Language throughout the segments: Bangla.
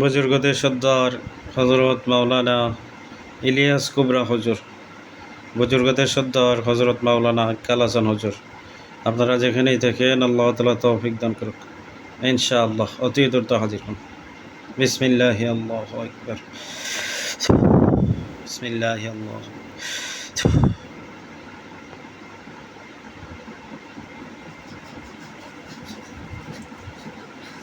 বুজুর্গদের সর্দার হজরত মাওলানা ইলিয়াস কুবরা হজুর, বুজুর্গদের সর্দার হজরত মাওলানা কালাসান হজুর। আপনারা যেখানেই থাকেন, আল্লাহ তালা তৌফিক দান করুক। ইনশাআল্লাহ অতি দ্রুত হাজির হন। বিসমিল্লাহ আল্লাহ আকবর। বিসমিল্লাহ আল্লাহ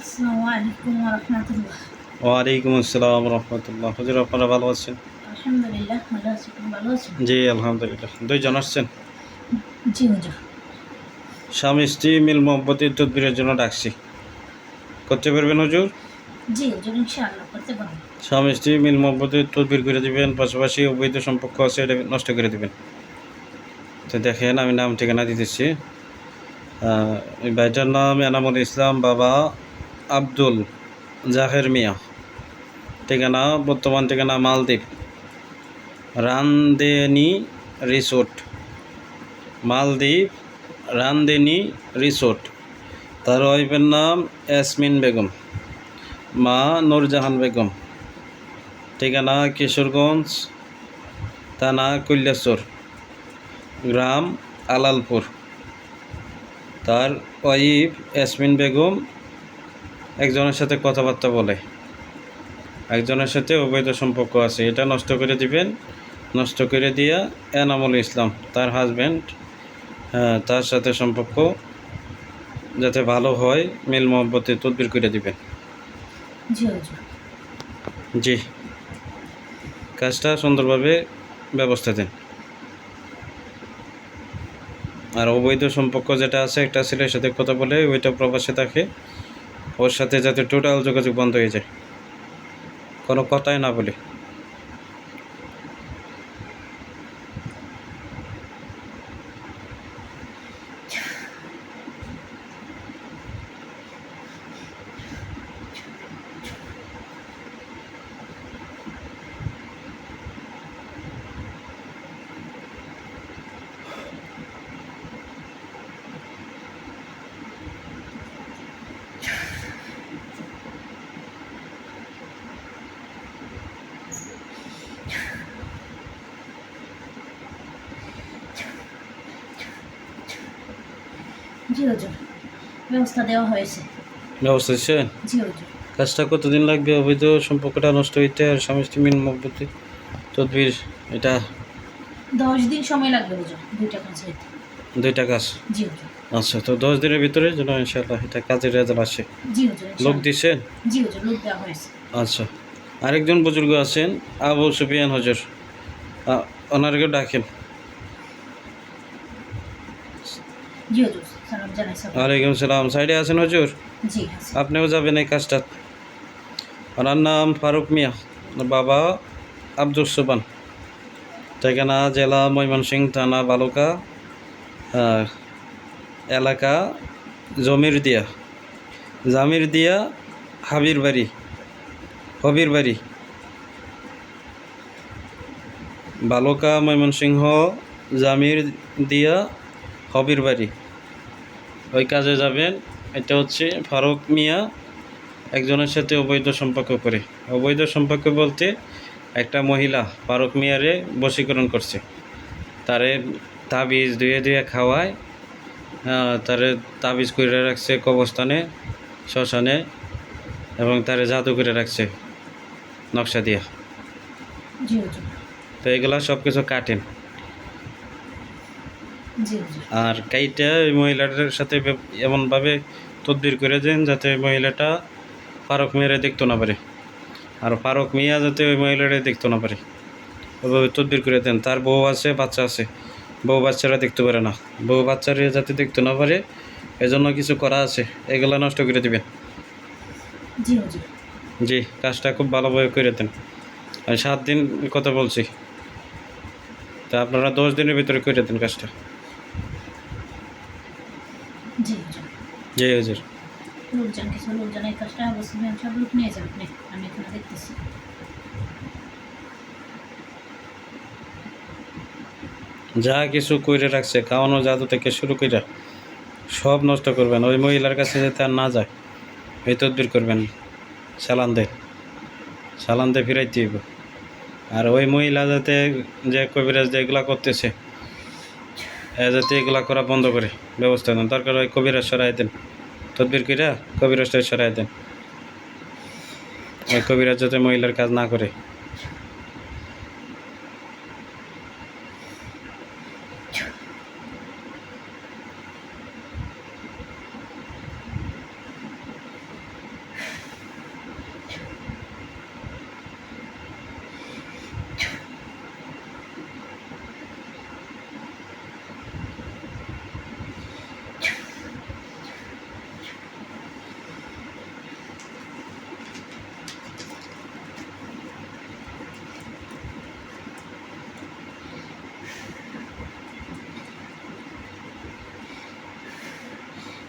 আসসালামু আলাইকুম রহমতুল্লাহ। ওয়ালাইকুম আসসালাম রহমতুল্লাহ। হজুর আপনারা ভালো আছেন? আলহামদুলিল্লাহ ভালো আছি। ভালো জি আলহামদুলিল্লাহ। দুইজন আসছেন? জি হুজুর। স্বামী স্ত্রী মিল মোহব্বতের তদবিরের জন্য ডাকছি। করতে পারবেন হুজুর? জি হুজুর ইনশাআল্লাহ করতে পারব। স্বামী স্ত্রী মিল মোহব্বতের তদবির করে দিবেন পাশাপাশি অবৈধ সম্পর্ক আছে এটা নষ্ট করে দিবেন। তো দেখেন আমি নাম ঠিকানা দিতেছি। এই ভাইটার নাম এনামুল ইসলাম বাবা আব্দুল জাহের মিয়া। ঠিকানা বর্তমান ঠিকানা মালদ্বীপ। রানদেনি রিসোর্ট। মালদ্বীপ রানদেনি রিসোর্ট। তার ওয়াইফের নাম ইয়াসমিন বেগম। মা নূরজাহান বেগম। ঠিকানা কিশোরগঞ্জ, থানা কৈলাসর, গ্রাম আলালপুর। তার ওয়াইফ ইয়াসমিন বেগম একজনের সাথে কথাবার্তা বলে। একজনের সাথে অবৈধ সম্পর্ক আছে এটা নষ্ট করে দিবেন। নষ্ট করে দিয়া এনামুল ইসলাম তার হাজব্যান্ড তার সাথে সম্পর্ক যাতে ভালো হয় মিল মোহব্বতে তদবির করে দিবেন। জি জি। কাজটা সুন্দরভাবে ব্যবস্থা দেন। আর অবৈধ সম্পর্ক যেটা আছে একটা ছেলের সাথে কথা বলে ওইটা প্রবাসে থাকে। ওর সাথে যাতে টোটাল যোগাযোগ বন্ধ হয়ে যায়। কোনো কথাই না বলে। জি হুজুর। ব্যবস্থা দেওয়া হয়েছে। ব্যবস্থা দিচ্ছেন জি হুজুর। কাজটা কতদিন লাগবে? অবৈধ সম্পর্কটা নষ্ট হইতে আর স্বামী মোহব্বতে তদবির এটা? দশ দিন সময় লাগবে হুজুর দুইটা কাজ হইতে। দুইটা কাজ? জি হুজুর। আচ্ছা তো দশ দিনের ভিতরে যেন ইনশাল্লাহ এটা কাজের রেজাল্ট আসে। লোক। দিচ্ছেন জি হুজুর লোক দেওয়া হয়েছে। আচ্ছা। আরেকজন বুজুর্গ আছেন আবু সুফিয়ান হজর। ওনারকে ডাকেন। জি হুজুর। ওয়ালাইকুম সালাম। সাইডে আছেন হজুর? জি আপনিও যাবেন এই কাজটা। ওনার নাম ফারুক মিয়া। বাবা আব্দুল সুবান ঠিকানা জেলা ময়মনসিংহ থানা বালুকা এলাকা জমির দিয়া জামির দিয়া হাবির বাড়ি হবির বাড়ি বালুকা ময়মনসিংহ জামির দিয়া হবির বাড়ি ওই কাজে যাবেন। এটা হচ্ছে ফারুক মিয়া একজনের সাথে অবৈধ সম্পর্ক করে। অবৈধ সম্পর্ক বলতে একটা মহিলা ফারুক মিয়ারে বশীকরণ করছে। তারে তাবিজ ধুয়ে ধুয়ে খাওয়ায় তারে তাবিজ করে রাখছে কবস্থানে শ্মশানে এবং তারে জাদু করে রাখছে নকশা দিয়া। তো এগুলা সব কিছু কাটেন। আর কাইটা ওই মহিলাটার সাথে এমনভাবে তদবির করে দেন যাতে মহিলাটা ফারুক মিয়ারে দেখতে না পারে। আর ফারুক মিয়া যাতে ওই মহিলাটা দেখতে না পারে। ওইভাবে তদবির করে দেন। তার বউ আছে বাচ্চা আছে। বউ বাচ্চারা দেখতে পারে না। বউ বাচ্চারা যাতে দেখতে না পারে এজন্য কিছু করা আছে। এগুলা নষ্ট করে দিবেন। জি। জি কাজটা খুব ভালোভাবে করে দেন। আমি সাত দিন কথা বলছি। তা আপনারা দশ দিনের ভিতরে করে দেন কাজটা জি হুজুর জি হুজুর লোকজন কিছু লোকজন এই কাজটা অবশ্যই সব লোক নিয়ে যান আমি এখানে দেখতেছি। যা কিছু কইরে রাখছে খাওয়ানো জাদু থেকে শুরু করে সব নষ্ট করবেন। ওই মহিলার কাছে যাতে আর না যায় এই তদবির করবেন। চালান দেয় চালানতে ফিরাইতে হইব। আর ওই মহিলা যাতে যে কবিরাজ যে এগুলা করতেছে যাতে এগুলা করা বন্ধ করে, ব্যবস্থা দেন দরকার হয় কবিরাজ সরাই দেন। তদবির কইরা কবিরাজটা সরাই দেন। ওই কবিরাজ যাতে মহিলার কাজ না করে।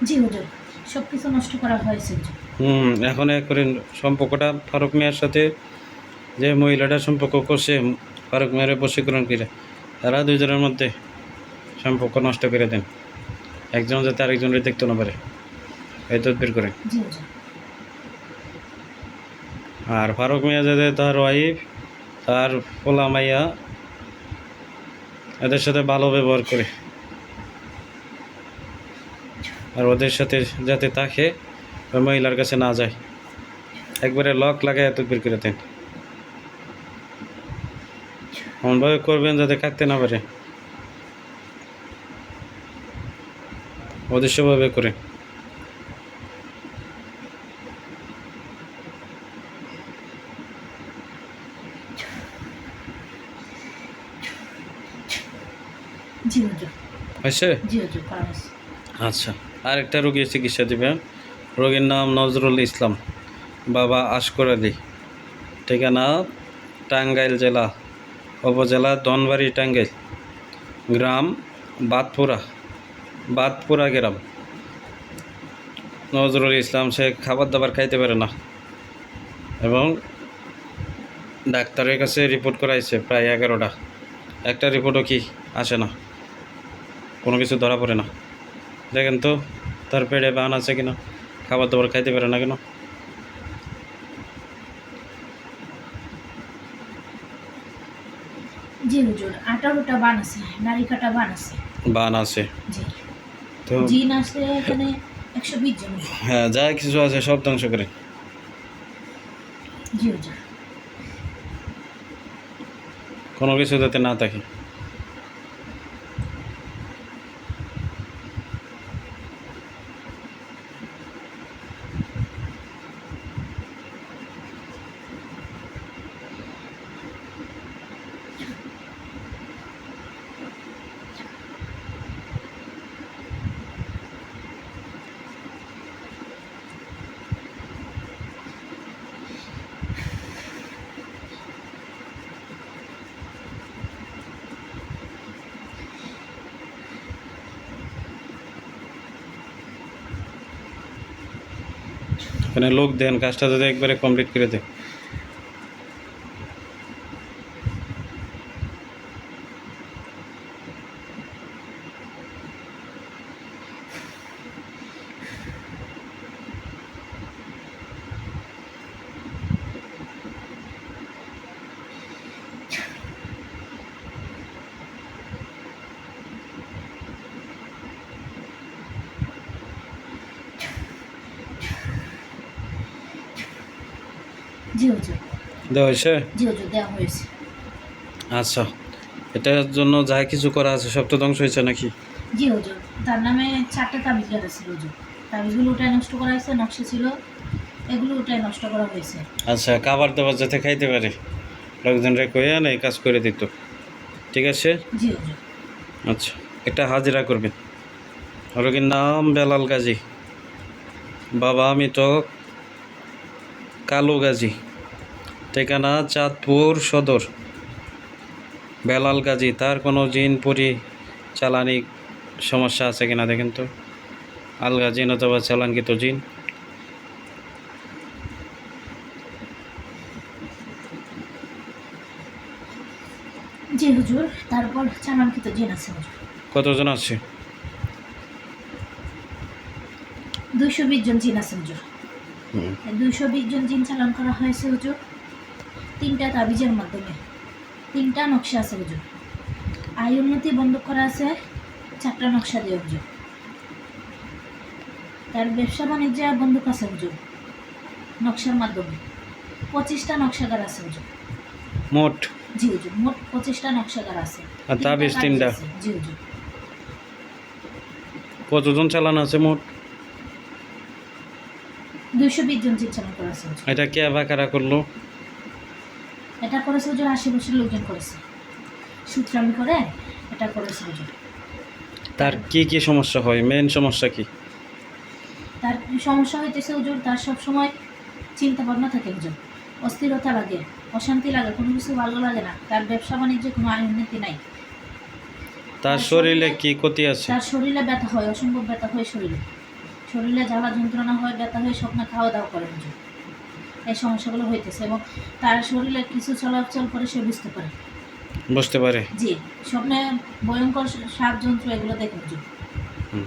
জি হুজুর। সব কিছু নষ্ট করা হয়েছে হুম এখন এক করে সম্পর্কটা ফারুক মিয়ার সাথে যে মহিলাটা সম্পর্ক করছে ফারুক মিয়ারে বশীকরণ করে তারা দুইজনের মধ্যে সম্পর্ক নষ্ট করে দেন। একজন যাতে আরেকজনের দেখতে না পারে এই তদবির করে। আর ফারুক মিয়া যাতে তার ওয়াইফ তার পোলা মাইয়া এদের সাথে ভালো ব্যবহার করে। আর ওদের সাথে যাতে থাকে ওই মহিলার কাছে না যায়। একবারে লক লাগাই তদবির করে দেন। এমনভাবে করবেন যাতে কাটতে না পারে। অদৃশ্যভাবে করে। হয়েছে? আচ্ছা। আরেকটা রোগীর চিকিৎসা দিবেন। রোগীর নাম নজরুল ইসলাম। বাবা আশকর আলী ঠিকানা টাঙ্গাইল জেলা, উপজেলা দনবাড়ি, টাঙ্গাইল। গ্রাম বাতপুরা বাতপুরা গ্রাম। নজরুল ইসলাম, সে খাবার দাবার খাইতে পারে না। এবং ডাক্তারের কাছে রিপোর্ট করাইছে প্রায় এগারোটা। একটা রিপোর্টও কি আসে না। কোনো কিছু ধরা পড়ে না। দেখেন তো তার পেটে বান আছে কিনা খাবার দাবার খাইতে পারে না কেন? জি হুজুর আঠারোটা বান আছে নারী কাটা বান আছে। বান আছে। তো জিন আছে এখানে একশো বিশ জন। হ্যাঁ যা কিছু আছে সব ধ্বংস করে। জি হুজুর। কোনো কিছু যাতে না থাকে। এখানে লোক দেন কাজটা যাতে একবারে কমপ্লিট করে দেয়। জি হুজুর দেওয়া হয়েছে? জি হুজুর দেওয়া হয়েছে। আচ্ছা এটার জন্য যা কিছু করা আছে সব তো ধ্বংস হয়েছে নাকি? জি হুজুর তার নামে চারটে তাবিজ ছিল হুজুর তাবিজগুলো নষ্ট করা হয়েছে নকশা ছিল এগুলো নষ্ট করা হয়েছে। আচ্ছা খাবার দাবার যাতে খাইতে পারে লোকজনরা কয়ে না এই কাজ করে দিত। ঠিক আছে? জি হুজুর আচ্ছা একটা হাজিরা করবেন। রোগীর নাম বেলাল গাজী। বাবা আমি তো কালু গাজী। ঠিকানা চাঁদপুর সদর। বেলাল গাজী তার কোনো জিন পরি চালানি সমস্যা আছে কিনা দেখেন তো? আলগা জিন অথবা চালানকৃত জিন। জি হুজুর তারপর চালানকৃত জিন আছে হুজুর। কতজন আছে? দুইশো বিশ জন জিন আছে হুজুর। দুইশো বিশ জন জিন চালান করা হয়েছে হুজুর। তিনটা তাবিজের মাধ্যমে। তিনটা নকশা আছে হুজুর আয় উন্নতি বন্ধ করা আছে চারটা নকশা দিয়ে হুজুর তার ব্যবসা বাণিজ্য বন্ধুক আছে হুজুর নকশার মাধ্যমে। পঁচিশটা নকশাগার আছে হুজুর মোট? জি হুজুর মোট পঁচিশটা নকশাগার আছে। আর তাবিজ তিনটা? জি হুজুর কতজন চালানো আছে মোট? দুইশো বিশ জন চিকিৎসা করা আছে এটা কে বা কারা করল? এটা করেছে হুজুর আশেপাশের লোকজন করেছে। সূত্রামি করে এটা করেছে হুজুর তার কি কি সমস্যা হয়? মেন সমস্যা কি? তার সমস্যা হইতেছে ওজন তার সব সময় চিন্তা ভাবনা থাকে হুজুর অস্থিরতা লাগে অশান্তি লাগে কোনো কিছু ভালো লাগে না। তার ব্যবসা বাণিজ্য কোনো আয় উন্নতি নাই। তার শরীরে কি ক্ষতি আছে? তার শরীরে ব্যথা হয় অসম্ভব ব্যথা হয় শরীরে। শরীরে জ্বালা যন্ত্রণা হয় ব্যথা হয় স্বপ্নে খাওয়া দাওয়া করে হুজুর এই সমস্যাগুলো হইতেছে এবং তার শরীরে কিছু চলাচল করে সে বুঝতে পারে। বুঝতে পারে। জি স্বপ্নে ভয়ঙ্কর সাপ যন্ত্র এগুলো দেখে হুজুর হুম।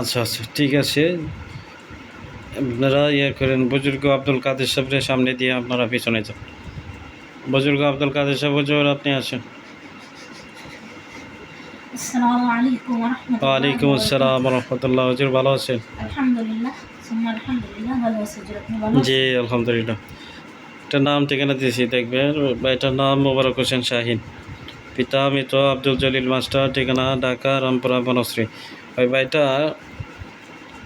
আচ্ছা আচ্ছা ঠিক আছে। আপনারা ইয়ে করেন বুজুর্গ আব্দুল কাদের সাহেবের সামনে দিয়ে আপনারা পিছনে যান। বুজুর্গ আব্দুল কাদের সাহেব হুজুর আপনি আসেন। আসসালামু আলাইকুম রহমতুল্লাহ ওয়ালাইকুম আসসালাম রহমতুল্লাহ। হুজুর ভালো আছেন? আলহামদুলিল্লাহ। জি আলহামদুলিল্লাহ। এটার নাম ঠিকানা দিয়েছি দেখবেন। এটার নাম মোবারক হোসেন শাহিন। পিতা মৃত আব্দুল জলিল মাস্টার ঠিকানা ঢাকা রামপুরা বনশ্রী। ওই ভাইটা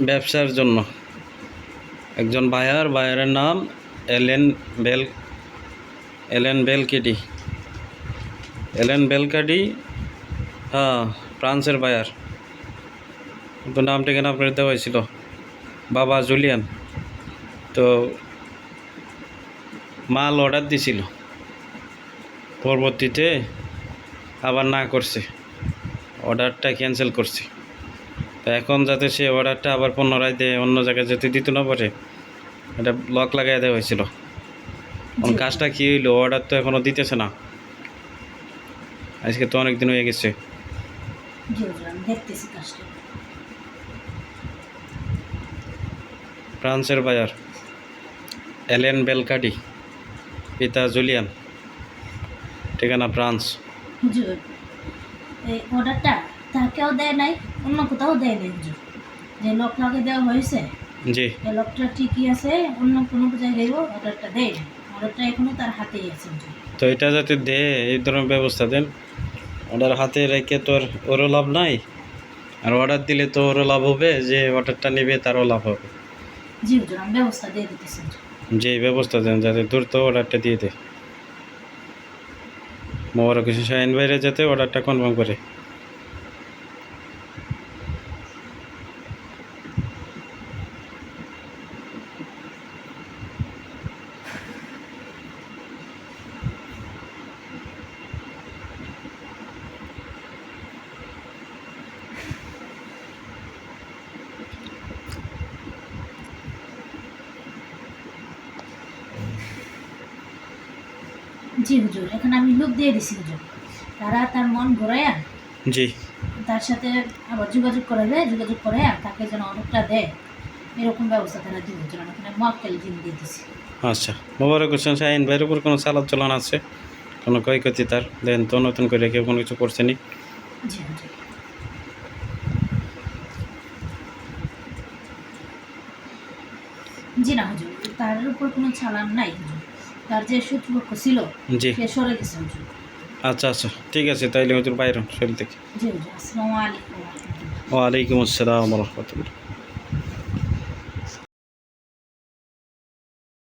ব্যবসার জন্য। একজন বায়ার বায়ারের নাম এলেন বেল এলেন বেলকেডি। এলেন বেলকাডি হ্যাঁ ফ্রান্সের বায়ার নাম ঠিকানা আপনার দেওয়া হয়েছিল। বাবা জুলিয়ান। তো মাল অর্ডার দিছিল। পরবর্তীতে আবার না করছে। অর্ডারটা ক্যান্সেল করছে। তো এখন যাতে সে অর্ডারটা আবার পুনরায় দেয় অন্য জায়গায় যেতে দিত না পারে এটা লক লাগাই দেওয়া হয়েছিল। কাজটা কী হইল? অর্ডার তো এখনও দিতেছে না। আজকে তো অনেক দিন হয়ে গেছে। দেখতেছি কাজটা। ফ্রান্সের বাজার এলেন বেলকাডি পিতা জুলিয়ান ঠিকানা ফ্রান্স। হুজুর এই অর্ডারটা তাকেও দেয় নাই অন্য কোথাও দেয় নাই হুজুর। যে লক দেওয়া হয়েছে জি। এই লকটা ঠিকই আছে অন্য কোনো জায়গায়ও অর্ডারটা দেয় না অর্ডারটা এখনও তার হাতেই আছে তো এটা যাতে দে এই ধরনের ব্যবস্থা দেন অর্ডার হাতে রেখে তোর ওরও লাভ নাই আর অর্ডার দিলে তো ওরও লাভ হবে যে অর্ডারটা নেবে তারও লাভ হবে। যে ব্যবস্থা দেন, যাতে দ্রুত অর্ডারটা দিয়ে দেয়। মোবারক হোসেন শাহিন বাইরে যাতে অর্ডারটা কনফার্ম করে। জি হুজুর। এখানে আমি লোক দিয়ে দিছি হুজুর। তারা তার মন ঘোরাইয়া জি। তার সাথে আবার যোগাযোগ করাবে যোগাযোগ করাইয়া তাকে যেন অর্ডারটা দেয়। এরকম ব্যবস্থা তারা দিব হুজুর। আমি এখানে মক্কেল জিন দিয়ে দিছি। আচ্ছা মোবারক হোসেন শাহিন ভাইয়ের উপর কোনো চালান চলন আছে? কোনো ক্ষয়ক্ষতি তার? দেন তো নতুন করে কেউ কোনো কিছু করছে নি? জি হুজুর। জি না হুজুর। তার উপর কোনো চালান নাই হুজুর। তার যে ছিল জি। সে সরে গেছে আচ্ছা আচ্ছা ঠিক আছে তাইলে হয়তো বাইরে শরীর থেকে। জি আসসালামু আলাইকুম। ওয়ালাইকুম আসসালাম রহমতুল্লাহ।